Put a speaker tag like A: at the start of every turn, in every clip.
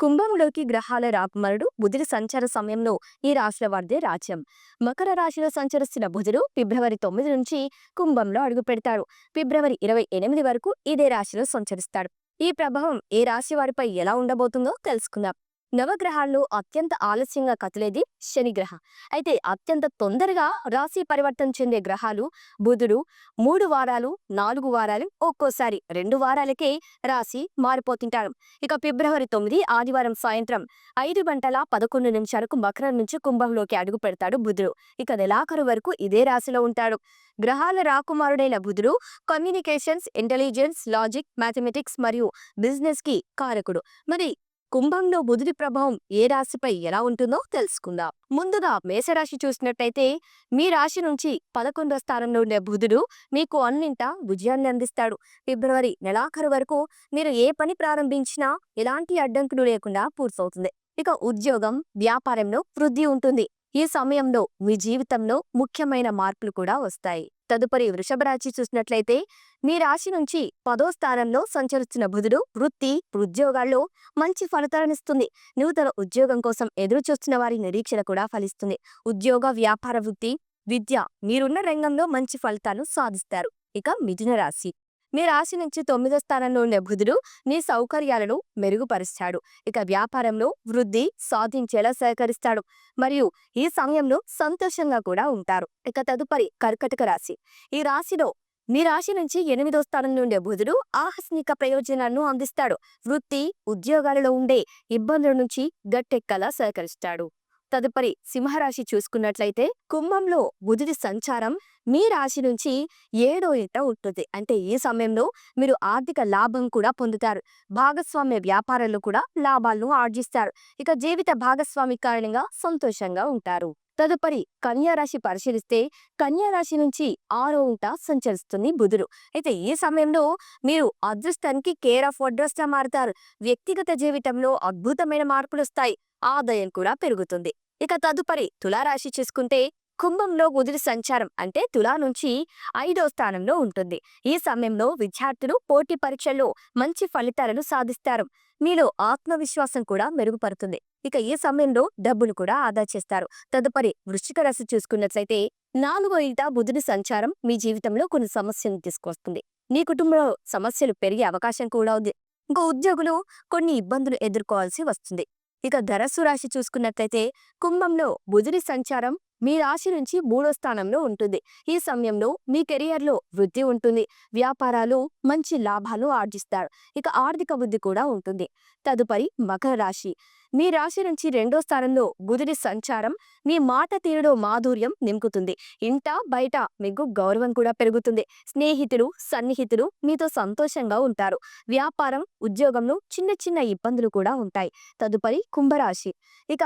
A: కుంభంలోకి గ్రహాల రాకుమారుడు బుధుడి సంచార సమయంలో ఈ రాశుల వారిదే రాజ్యం. మకర రాశిలో సంచరిస్తున్న బుధుడు ఫిబ్రవరి తొమ్మిది నుంచి కుంభంలో అడుగు పెడతాడు. ఫిబ్రవరి ఇరవై ఎనిమిది వరకు ఇదే రాశిలో సంచరిస్తాడు. ఈ ప్రభావం ఏ రాశి వారిపై ఎలా ఉండబోతుందో తెలుసుకుందాం. నవగ్రహాల్లో అత్యంత ఆలస్యంగా కదిలేది శనిగ్రహం. అయితే అత్యంత తొందరగా రాశి పరివర్తన చెందే గ్రహాలు బుధుడు మూడు వారాలు నాలుగు వారాలు ఒక్కోసారి రెండు వారాలకే రాశి మారిపోతుంటారు. ఇక ఫిబ్రవరి తొమ్మిది ఆదివారం సాయంత్రం ఐదు గంటల పదకొండు నిమిషాలకు మకరం నుంచి కుంభంలోకి అడుగు పెడతాడు బుధుడు. ఇక నెలాఖరు వరకు ఇదే రాశిలో ఉంటాడు. గ్రహాల రాకుమారుడైన బుధుడు కమ్యూనికేషన్స్ ఇంటెలిజెన్స్ లాజిక్ మ్యాథమెటిక్స్ మరియు బిజినెస్కి కారకుడు. మరి కుంభంలో బుధుడి ప్రభావం ఏ రాశిపై ఎలా ఉంటుందో తెలుసుకుందాం. ముందుగా మేషరాశి చూసినట్టయితే మీ రాశి నుంచి పదకొండో స్థానంలో ఉండే బుధుడు మీకు అన్నింట విజయాన్ని అందిస్తాడు. ఫిబ్రవరి నెలాఖరు వరకు మీరు ఏ పని ప్రారంభించినా ఎలాంటి అడ్డంకులు లేకుండా పూర్తవుతుంది. ఇక ఉద్యోగం వ్యాపారంలో వృద్ధి ఉంటుంది. ఈ సమయంలో మీ జీవితంలో ముఖ్యమైన మార్పులు కూడా వస్తాయి. తదుపరి వృషభ రాశి చూసినట్లయితే మీ రాశి నుంచి పదో స్థానంలో సంచరిస్తున్న బుధుడు వృత్తి ఉద్యోగాల్లో మంచి ఫలితాలనిస్తుంది నూతన ఉద్యోగం కోసం ఎదురు చూస్తున్న వారి నిరీక్షణ కూడా ఫలిస్తుంది. ఉద్యోగ వ్యాపార వృత్తి విద్య మీరున్న రంగంలో మంచి ఫలితాలు సాధిస్తారు. ఇక మిథున రాశి. మీ రాశి నుంచి తొమ్మిదో స్థానంలో ఉండే బుధుడు మీ సౌకర్యాలను మెరుగుపరుస్తాడు. ఇక వ్యాపారంలో వృద్ధి సాధించేలా సహకరిస్తాడు. మరియు ఈ సమయంలో సంతోషంగా కూడా ఉంటారు. ఇక తదుపరి కర్కటక రాశి. ఈ రాశిలో మీ రాశి నుంచి ఎనిమిదో స్థానంలో ఉండే బుధుడు ఆకస్మిక ప్రయోజనాలను అందిస్తాడు. వృత్తి ఉద్యోగాలలో ఉండే ఇబ్బందుల నుంచి గట్టెక్కలా సహకరిస్తాడు. తదుపరి సింహరాశి చూసుకున్నట్లయితే కుంభంలో బుధుడి సంచారం మీ రాశి నుంచి ఏడో ఇంట ఉంటుంది. అంటే ఈ సమయంలో మీరు ఆర్థిక లాభం కూడా పొందుతారు. భాగస్వామ్య వ్యాపారాల్లో కూడా లాభాలను ఆర్జిస్తారు. ఇక జీవిత భాగస్వామి కారణంగా సంతోషంగా ఉంటారు. తదుపరి కన్యా రాశి పరిశీలిస్తే కన్యా రాశి నుంచి ఆరో ఉంట సంచరిస్తుంది బుధుడు. అయితే ఈ సమయంలో మీరు అదృష్టానికి కేర్ ఆఫ్గా మారుతారు. వ్యక్తిగత జీవితంలో అద్భుతమైన మార్పులు వస్తాయి. ఆదాయం కూడా పెరుగుతుంది. ఇక తదుపరి తులారాశి చూసుకుంటే కుంభంలో బుధుడి సంచారం అంటే తులా నుంచి ఐదో స్థానంలో ఉంటుంది. ఈ సమయంలో విద్యార్థులు పోటీ పరీక్షల్లో మంచి ఫలితాలను సాధిస్తారు. మీలో ఆత్మవిశ్వాసం కూడా మెరుగుపడుతుంది. ఇక ఈ సమయంలో డబ్బులు కూడా ఆదా చేస్తారు. తదుపరి వృశ్చిక రాశి చూసుకున్నట్లయితే నాలుగో ఈట బుధుని సంచారం మీ జీవితంలో కొన్ని సమస్యలను తీసుకొస్తుంది. మీ కుటుంబంలో సమస్యలు పెరిగే అవకాశం కూడా ఉంది. ఇంకో ఉద్యోగులు కొన్ని ఇబ్బందులు ఎదుర్కోవాల్సి వస్తుంది. ఇక ధరస్సు రాశి చూసుకున్నట్లయితే కుంభంలో బుధుడి సంచారం మీ రాశి నుంచి మూడో స్థానంలో ఉంటుంది. ఈ సమయంలో మీ కెరియర్లో వృద్ధి ఉంటుంది. వ్యాపారాలు మంచి లాభాలు ఆర్జిస్తారు. ఇక ఆర్థిక వృద్ధి కూడా ఉంటుంది. తదుపరి మకర రాశి. మీ రాశి నుంచి రెండో స్థానంలో బుధుడి సంచారం మీ మాట తీరులో మాధుర్యం నింపుతుంది. ఇంట బయట మీకు గౌరవం కూడా పెరుగుతుంది. స్నేహితులు సన్నిహితులు మీతో సంతోషంగా ఉంటారు. వ్యాపారం ఉద్యోగంలో చిన్న చిన్న ఇబ్బందులు కూడా ఉంటాయి. తదుపరి కుంభరాశి. ఇక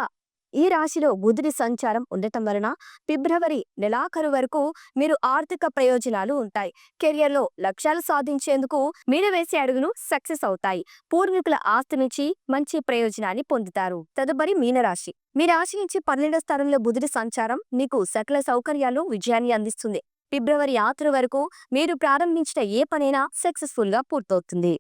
A: ఈ రాశిలో బుధుడి సంచారం ఉండటం వలన ఫిబ్రవరి నెలాఖరు వరకు మీరు ఆర్థిక ప్రయోజనాలు ఉంటాయి. కెరియర్లో లక్ష్యాలు సాధించేందుకు మీరు వేసే అడుగును సక్సెస్ అవుతాయి. పూర్వీకుల ఆస్తి నుంచి మంచి ప్రయోజనాన్ని పొందుతారు. తదుపరి మీనరాశి. మీ రాశి నుంచి పన్నెండో స్థానంలో బుధుడి సంచారం మీకు సకల సౌకర్యాలు విజయాన్ని అందిస్తుంది. ఫిబ్రవరి ఆఖరు వరకు మీరు ప్రారంభించిన ఏ పనైనా సక్సెస్ఫుల్గా పూర్తవుతుంది.